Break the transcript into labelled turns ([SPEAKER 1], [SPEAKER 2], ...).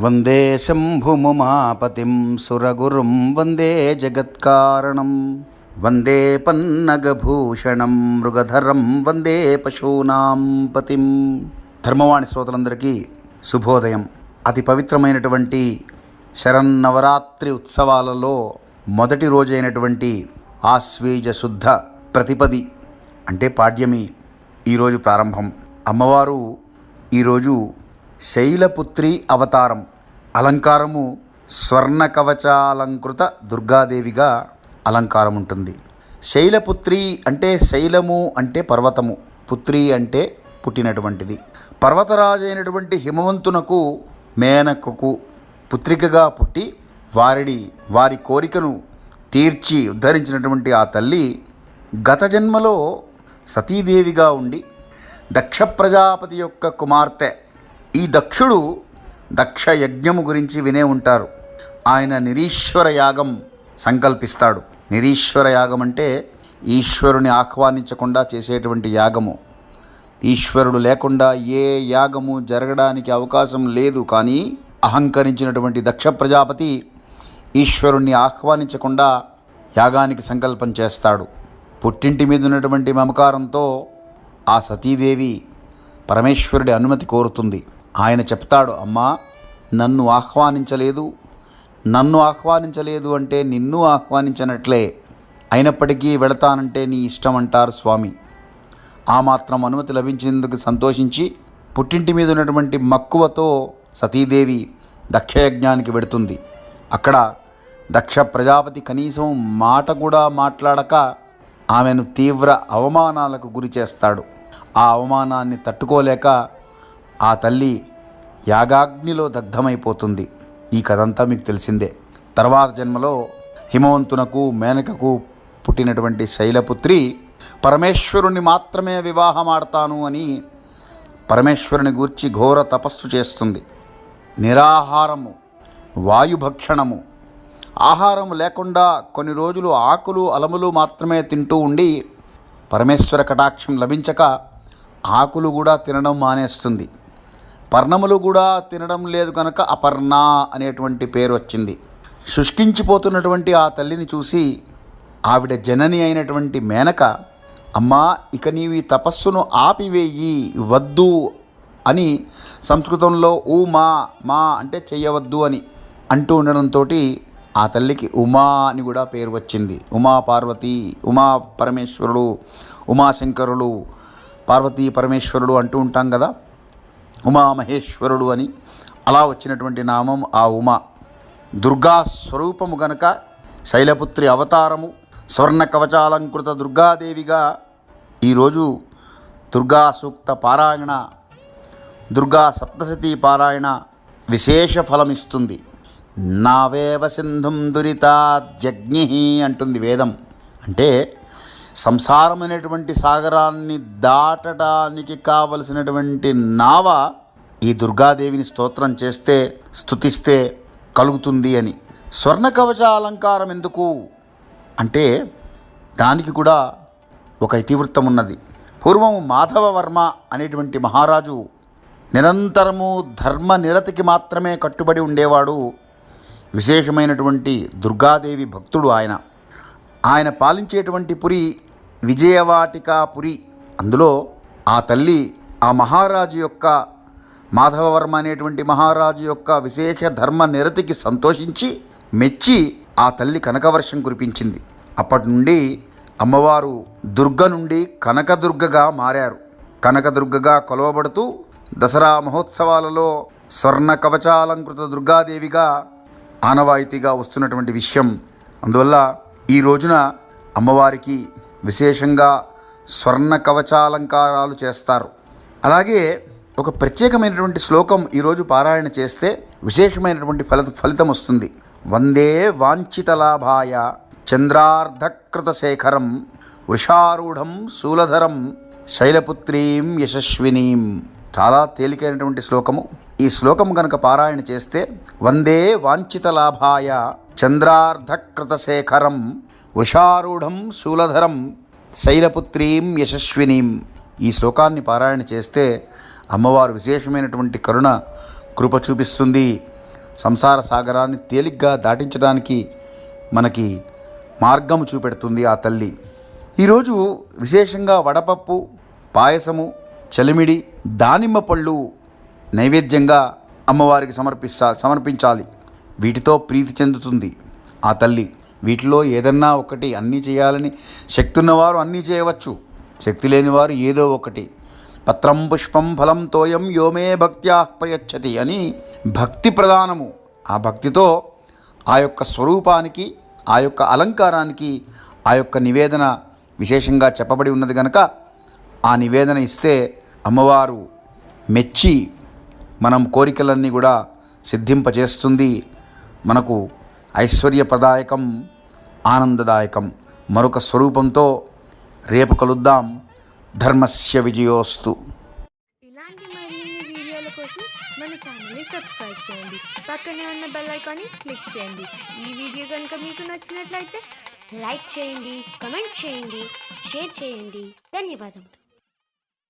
[SPEAKER 1] వందే శంభుముమాపతిం సురగురుం వందే జగత్కారణం. వందే పన్నగభూషణం మృగధరం వందే పశూనాం పతిం ధర్మవాణి శ్రోతలందరికీ శుభోదయం. అతి పవిత్రమైనటువంటి శరన్నవరాత్రి ఉత్సవాలలో మొదటి రోజైనటువంటి ఆశ్వీజ శుద్ధ ప్రతిపది అంటే పాడ్యమి ఈరోజు ప్రారంభం. అమ్మవారు ఈరోజు శైలపుత్రి అవతారం. అలంకారము స్వర్ణ కవచాలంకృత దుర్గాదేవిగా అలంకారం ఉంటుంది శైలపుత్రి అంటే శైలము అంటే పర్వతము. పుత్రి అంటే పుట్టినటువంటిది. పర్వతరాజు అయినటువంటి హిమవంతునకు మేనకకు పుత్రికగా పుట్టి వారిని వారి కోరికను తీర్చి ఉద్ధరించినటువంటి ఆ తల్లి గత జన్మలో సతీదేవిగా ఉండి దక్ష ప్రజాపతి యొక్క కుమార్తె ఈ దక్షుడు దక్ష యజ్ఞము గురించి వినే ఉంటారు. ఆయన నిరీశ్వర యాగం సంకల్పిస్తాడు. నిరీశ్వర యాగం అంటే ఈశ్వరుని ఆహ్వానించకుండా చేసేటువంటి యాగము. ఈశ్వరుడు లేకుండా ఏ యాగము జరగడానికి అవకాశం లేదు. కానీ అహంకరించినటువంటి దక్ష ప్రజాపతి ఈశ్వరుణ్ణి ఆహ్వానించకుండా యాగానికి సంకల్పం చేస్తాడు. పుట్టింటి మీద ఉన్నటువంటి మమకారంతో ఆ సతీదేవి పరమేశ్వరుడి అనుమతి కోరుతుంది. ఆయన చెప్తాడు అమ్మా నన్ను ఆహ్వానించలేదు నన్ను ఆహ్వానించలేదు అంటే నిన్ను ఆహ్వానించినట్లే. అయినప్పటికీ వెళతానంటే నీ ఇష్టం అంటారు స్వామి. ఆ మాత్రం అనుమతి లభించేందుకు సంతోషించి పుట్టింటి మీద ఉన్నటువంటి మక్కువతో సతీదేవి దక్షయజ్ఞానికి వెడుతుంది. అక్కడ దక్ష ప్రజాపతి కనీసం మాట కూడా మాట్లాడక ఆమెను తీవ్ర అవమానాలకు గురి చేస్తాడు. ఆ అవమానాన్ని తట్టుకోలేక ఆ తల్లి యాగాగ్నిలో దగ్ధమైపోతుంది. ఈ కథంతా మీకు తెలిసిందే. తర్వాత జన్మలో హిమవంతునకు మేనకకు పుట్టినటువంటి శైలపుత్రి పరమేశ్వరుణ్ణి మాత్రమే వివాహమాడతాను అని పరమేశ్వరుని గూర్చి ఘోర తపస్సు చేస్తుంది. నిరాహారము వాయుభక్షణము ఆహారం లేకుండా కొన్ని రోజులు ఆకులు అలములు మాత్రమే తింటూ ఉండి పరమేశ్వర కటాక్షం లభించక ఆకులు కూడా తినడం మానేస్తుంది. పర్ణములు కూడా తినడం లేదు కనుక అపర్ణ అనేటువంటి పేరు వచ్చింది. శుష్కించిపోతున్నటువంటి ఆ తల్లిని చూసి ఆవిడ జనని అయినటువంటి మేనక అమ్మా ఇక నీవు ఈ తపస్సును ఆపివేయి వద్దు అని సంస్కృతంలో ఊ మా మా అంటే చెయ్యవద్దు అని అంటూ ఉండడంతో ఆ తల్లికి ఉమా అని కూడా పేరు వచ్చింది. ఉమా పార్వతి ఉమా పరమేశ్వరుడు ఉమాశంకరుడు పార్వతీ పరమేశ్వరుడు అంటూ ఉంటాం కదా. ఉమా మహేశ్వరుడు అని. అలా వచ్చినటువంటి నామం ఆ ఉమా. దుర్గా స్వరూపము గనక శైలపుత్రి అవతారము స్వర్ణ కవచాలంకృత దుర్గాదేవిగా ఈరోజు దుర్గా సూక్త పారాయణ దుర్గా సప్తశతీ పారాయణ విశేష ఫలమిస్తుంది. నావేవ సింధుం దురితాజ్ఞి అంటుంది వేదం. అంటే సంసారం అనేటువంటి సాగరాన్ని దాటడానికి కావలసినటువంటి నావ ఈ దుర్గాదేవిని స్తోత్రం చేస్తే స్తుతిస్తే కలుగుతుంది అని. స్వర్ణ కవచ అలంకారం ఎందుకు? అంటే దానికి కూడా ఒక ఇతివృత్తం ఉన్నది. పూర్వం మాధవవర్మ అనేటువంటి మహారాజు నిరంతరము ధర్మ నిరతికి మాత్రమే కట్టుబడి ఉండేవాడు. విశేషమైనటువంటి దుర్గాదేవి భక్తుడు ఆయన. ఆయన పాలించేటువంటి పురి విజయవాటికాపురి. అందులో ఆ తల్లి ఆ మహారాజు యొక్క మాధవవర్మ అనేటువంటి మహారాజు యొక్క విశేష ధర్మ నిరతికి సంతోషించి మెచ్చి ఆ తల్లి కనకవర్షం కురిపించింది. అప్పటి నుండి అమ్మవారు దుర్గ నుండి కనకదుర్గగా మారారు. కనకదుర్గగా కొలవబడుతూ దసరా మహోత్సవాలలో స్వర్ణ కవచాలంకృత దుర్గాదేవిగా ఆనవాయితీగా వస్తున్నటువంటి విషయం. అందువల్ల ఈ రోజున అమ్మవారికి విశేషంగా స్వర్ణ కవచాలంకారాలు చేస్తారు. అలాగే ఒక ప్రత్యేకమైనటువంటి శ్లోకం ఈరోజు పారాయణ చేస్తే విశేషమైనటువంటి ఫల ఫలితం వస్తుంది. వందే వాంఛితలాభాయ చంద్రార్ధకృత శేఖరం వృషారూఢం శూలధరం శైలపుత్రీం యశస్వినీం. చాలా తేలికైనటువంటి శ్లోకము. ఈ శ్లోకం గనక పారాయణ చేస్తే వందే వాంఛిత లాభాయ చంద్రార్ధకృత శేఖరం ఉషారూఢం శూలధరం శైలపుత్రీం యశస్వినీం. ఈ శ్లోకాన్ని పారాయణ చేస్తే అమ్మవారు విశేషమైనటువంటి కరుణ కృప చూపిస్తుంది. సంసార సాగరాన్ని తేలిగ్గా దాటించడానికి మనకి మార్గము చూపెడుతుంది ఆ తల్లి. ఈరోజు విశేషంగా వడపప్పు పాయసము చలిమిడి దానిమ్మ పళ్ళు నైవేద్యంగా అమ్మవారికి సమర్పిస్తా సమర్పించాలి. వీటితో ప్రీతి చెందుతుంది ఆ తల్లి. వీటిలో ఏదన్నా ఒకటి అన్నీ చేయాలని శక్తి ఉన్నవారు అన్నీ చేయవచ్చు. శక్తి లేనివారు ఏదో ఒకటి. పత్రం పుష్పం ఫలం తోయం యోమే భక్త్యా ప్రయచ్చతి అని భక్తి ప్రధానము. ఆ భక్తితో ఆ యొక్క స్వరూపానికి ఆ యొక్క అలంకారానికి ఆ యొక్క నివేదన విశేషంగా చెప్పబడి ఉన్నది కనుక ఆ నివేదన ఇస్తే అమ్మవారు మెచ్చి మనం కోరికలన్నీ కూడా సిద్ధింపజేస్తుంది. మనకు ఐశ్వర్యప్రదాయకం ఆనందదాయకం. మరొక స్వరూపంతో రేపు కలుద్దాం. ధర్మస్య విజయోస్తు.
[SPEAKER 2] ఇలాంటి మరిన్ని వీడియోల కోసం మన ఛానల్ని సబ్స్క్రైబ్ చేయండి. పక్కనే ఉన్న బెల్ ఐకాన్ని క్లిక్ చేయండి. ఈ వీడియో కనుక మీకు నచ్చినట్లయితే
[SPEAKER 3] లైక్ చేయండి కమెంట్ చేయండి షేర్ చేయండి. ధన్యవాదములు.